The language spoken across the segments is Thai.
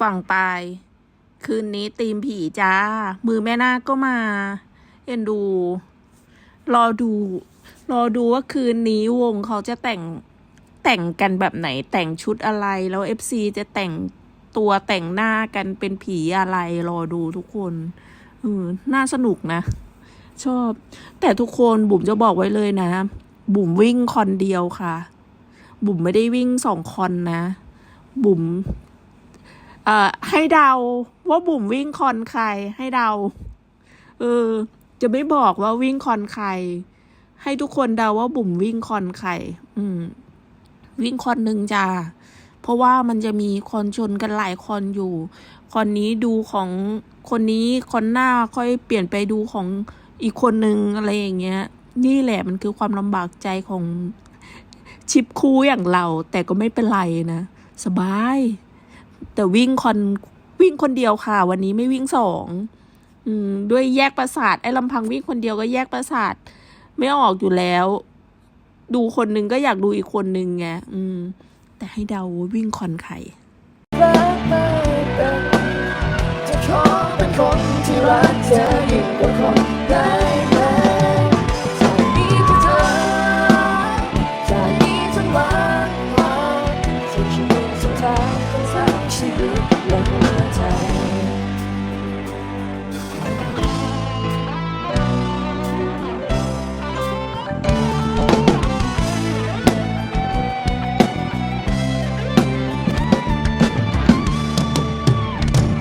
ฝั่งปลาย คืนนี้ตีมผีจ้า มือแม่นาคก็มา เอ็นดู รอดู รอดูว่าคืนนี้วงเขาจะแต่งแต่งกันแบบไหนแต่งชุดอะไรแล้วเอฟซีจะแต่งตัวแต่งหน้ากันเป็นผีอะไรรอดูทุกคนเออน่าสนุกนะ ชอบ แต่ทุกคนบุ๋มจะบอกไว้เลยนะ บุ๋มวิ่งคอนเดียวค่ะ บุ๋มไม่ได้วิ่งสองคอนนะ บุ๋ม เอ่อให้เดาว่าบุ๋มวิ่งคอนใคร ให้เดาเออ จะไม่บอกว่าวิ่งคอนใคร ให้ทุกคนเดาว่าบุ๋มวิ่งคอนใคร อืม วิ่งคอนหนึ่งจ้าเพราะว่ามันจะมีคอนชนกันหลายคอนอยู่ คอนนี้ดูของคนนี้คอนหน้าค่อยเปลี่ยนไปดูของอีกคนนึงอะไรอย่างเงี้ย นี่แหละมันคือความลำบากใจของชิปคู่อย่างเรา แต่ก็ไม่เป็นไรนะ สบาย แต่วิ่งคอนวิ่งคนเดียวค่ะ วันนี้ไม่วิ่งสองอด้วยแยกประสาทไอ้ลำพังวิ่งคนเดียวก็แยกประสาท ไม่ออกอยู่แล้ว ดูคนนึงก็อยากดูอีกคนนึงไงอืม แต่ให้เดาวิ่งคอนใครจะขอเป็นคนที่รักเธอยิ่งกว่าคนได้ไหมจากนี้คือเธอจากนี้จนวันตายจะชีวิตสุดท้าย ชีวิตและหัวใจ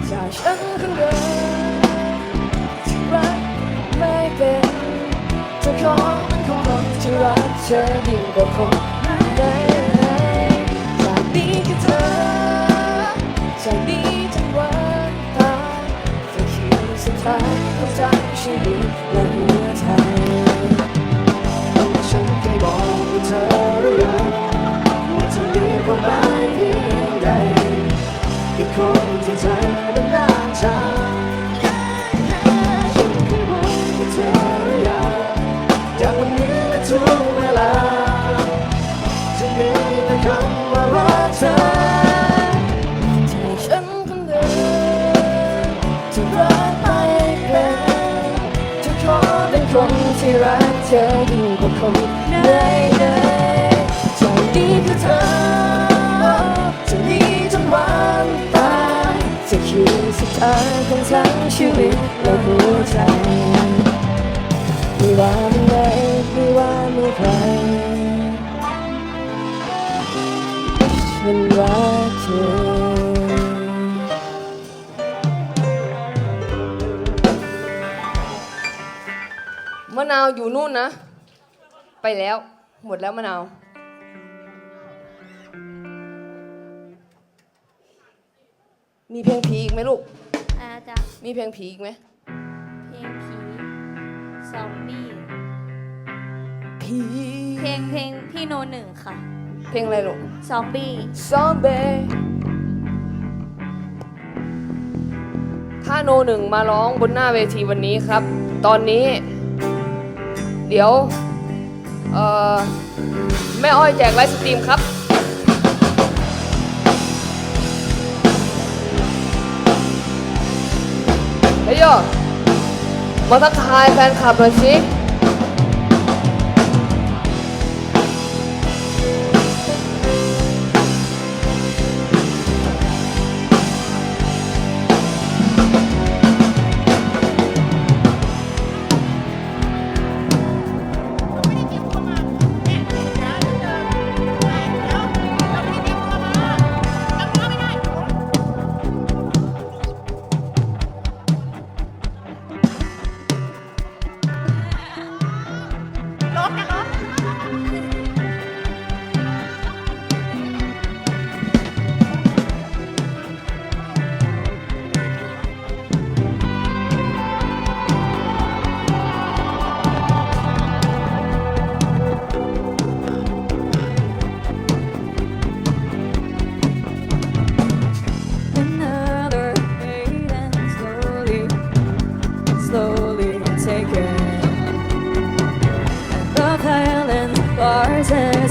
จากฉันคนเดิมที่รักไม่เป็นจะขอเป็นคนที่รักเธอยิ่งกว่าคน รักเธอยิ่งกว่าคนใดๆใจดีคือเธอจะมีจนวันตายจะคือสุดท้ายของทั้งชีวิตและหัวใจไม่ว่าเมื่อไหรไม่ว่าเมื่อใครฉันรักเธอะนาวอยู่นู่นนะ ไปแล้ว หมดแล้วมะนาว มีเพลงผีอีกไหมลูก อาจะมีเพลงผีอีกไหม เพลงผีซอมบี้ผีเพลงเพลงพี่โนหนึ่งค่ะ เพลงอะไรลูก ซอมบี้ ซอมเบถ้าโนหนึ่งมาร้องบนหน้าเวทีวันนี้ครับ ตอนนี้ เดี๋ยว เอ่อ แม่อ้อยแจกไลฟ์สตรีมครับ เฮ้ยโยมาทักทายแฟนคลับหน่อยสิ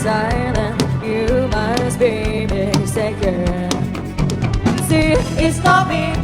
silent. You must be mistaken. See, it's not me.